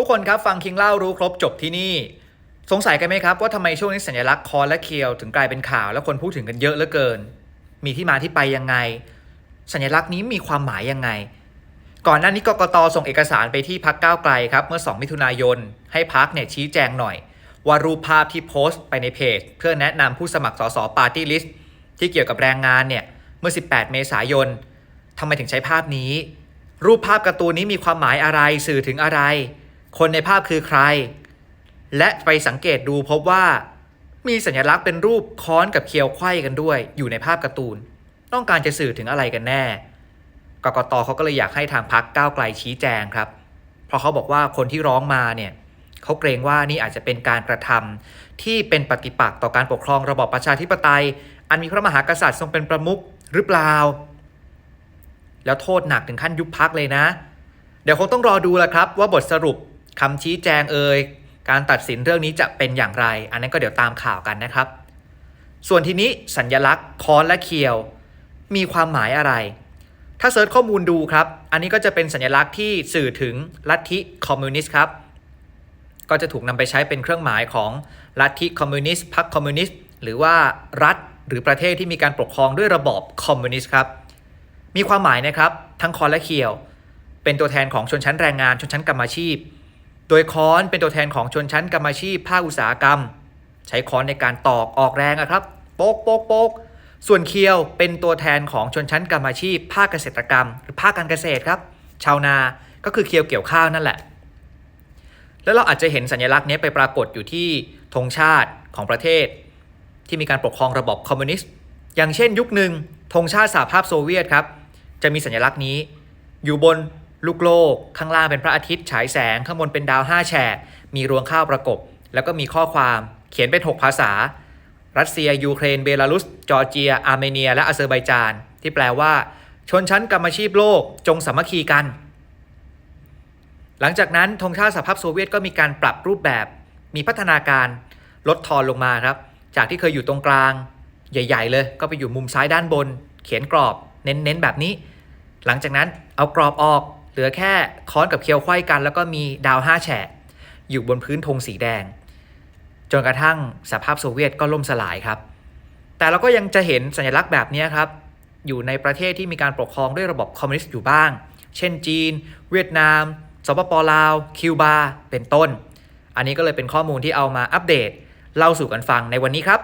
ทุกคนครับฟังคิงเล่ารู้ครบจบที่นี่ สงสัยกันไหมครับว่าทำไมช่วงนี้สัญลักษณ์คอนและเคียวถึงกลายเป็นข่าวและคนพูดถึงกันเยอะเหลือเกิน มีที่มาที่ไปยังไง สัญลักษณ์นี้มีความหมายยังไง ก่อนหน้านี้กกตส่งเอกสารไปที่พักก้าวไกลครับเมื่อ 2 มิถุนายน ให้พักเนี่ยชี้แจงหน่อย ว่ารูปภาพที่โพสต์ไปในเพจ เพื่อแนะนำผู้สมัครสสปาร์ตี้ลิสต์ที่เกี่ยวกับแรงงานเนี่ยเมื่อ 18 เมษายนทำไมถึงใช้ภาพนี้ รูปภาพการ์ตูนนี้มีความหมายอะไรสื่อถึงอะไร คนในภาพคือใคร และไปสังเกตดูพบว่ามีสัญลักษณ์เป็นรูปค้อนกับเคียวไขว้กันด้วย อยู่ในภาพการ์ตูน ต้องการจะสื่อถึงอะไรกันแน่ กกตเขาก็เลยอยากให้ทางพักก้าวไกลชี้แจงครับ เพราะเขาบอกว่าคนที่ร้องมาเนี่ยเขาเกรงว่านี่อาจจะเป็นการกระทำที่เป็นปฏิปักษ์ต่อการปกครองระบอบประชาธิปไตย อันมีพระมหากษัตริย์ทรงเป็นประมุขหรือเปล่า แล้วโทษหนักถึงขั้นยุบพักเลยนะ เดี๋ยวคงต้องรอดูแหละครับ ว่าบทสรุป คำชี้แจงเอ่ยการตัดสินเรื่องนี้จะเป็นอย่างไร อันนั้นก็เดี๋ยวตามข่าวกันนะครับ ส่วนทีนี้สัญญลักษณ์ค้อนและเคียว มีความหมายอะไร ถ้าเซิร์ชข้อมูลดูครับ อันนี้ก็จะเป็นสัญลักษณ์ที่สื่อถึงลัทธิคอมมิวนิสต์ครับ ก็จะถูกนำไปใช้เป็นเครื่องหมายของลัทธิคอมมิวนิสต์พรรคคอมมิวนิสต์หรือว่ารัฐหรือประเทศที่มีการปกครองด้วยระบอบคอมมิวนิสต์ครับ มีความหมายนะครับ ทั้งคอนและเคียว เป็นตัวแทนของชนชั้นแรงงานชนชั้นกรรมอาชีพ โดยค้อนเป็นตัวแทนของชนชั้นกรรมอาชีพภาคอุตสาหกรรม ใช้ค้อนในการตอกออกแรงอะครับ โป๊กโป๊กโป๊กส่วนเคียวเป็นตัวแทนของชนชั้นกรรมอาชีพ ภาคเกษตรกรรม หรือภาคการเกษตรครับ ชาวนาก็คือเคียวเกี่ยวข้าวนั่นแหละ แล้วเราอาจจะเห็นสัญลักษณ์นี้ไปปรากฏอยู่ที่ธงชาติของประเทศ ที่มีการปกครองระบอบคอมมิวนิสต์ อย่างเช่นยุคหนึ่งธงชาติสหภาพโซเวียตครับ จะมีสัญลักษณ์นี้อยู่บน ลูกโลก ข้างล่างเป็นพระอาทิตย์ฉายแสง ข้างบนเป็นดาวห้าแฉก มีรวงข้าวประกบ แล้วก็มีข้อความเขียนเป็น 6 ภาษา รัสเซีย ยูเครน เบลารุส จอร์เจีย อาร์เมเนีย และอาเซอร์ไบจาน ที่แปลว่า ชนชั้นกรรมชีพโลกจงสามัคคีกัน หลังจากนั้นธงชาติสหภาพโซเวียตก็มีการปรับรูปแบบ มีพัฒนาการลดทอนลงมาครับ จากที่เคยอยู่ตรงกลาง ใหญ่ ๆ เลย ก็ไปอยู่มุมซ้ายด้านบน เขียนกรอบ เน้นๆแบบนี้ หลังจากนั้นเอากรอบออก ลือแค่ค้อนกับเคียวไขว้กัน แล้วก็มีดาวห้าแฉกอยู่บนพื้นธงสีแดง จนกระทั่งสหภาพโซเวียตก็ล่มสลายครับ แต่เราก็ยังจะเห็นสัญลักษณ์แบบนี้ครับ อยู่ในประเทศที่มีการปกครองด้วยระบบคอมมิวนิสต์อยู่บ้าง เช่นจีน เวียดนาม สปปลาว คิวบา เป็นต้น อันนี้ก็เลยเป็นข้อมูลที่เอามาอัปเดต เล่าสู่กันฟังในวันนี้ครับ